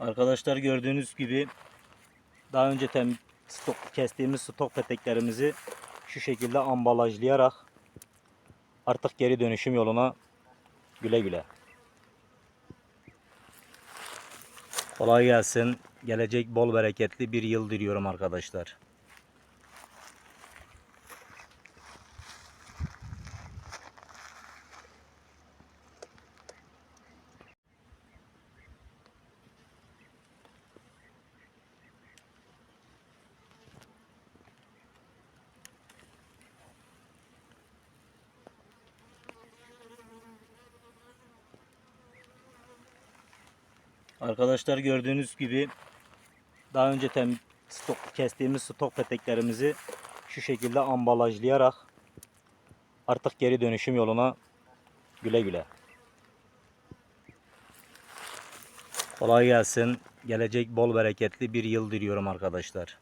Arkadaşlar gördüğünüz gibi daha önce tem stok, kestiğimiz stok peteklerimizi şu şekilde ambalajlayarak artık geri dönüşüm yoluna güle güle. Kolay gelsin. Gelecek bol bereketli bir yıl diliyorum arkadaşlar. Arkadaşlar gördüğünüz gibi daha önce tem stok, kestiğimiz stok peteklerimizi şu şekilde ambalajlayarak artık geri dönüşüm yoluna güle güle. Kolay gelsin. Gelecek bol bereketli bir yıl diliyorum arkadaşlar.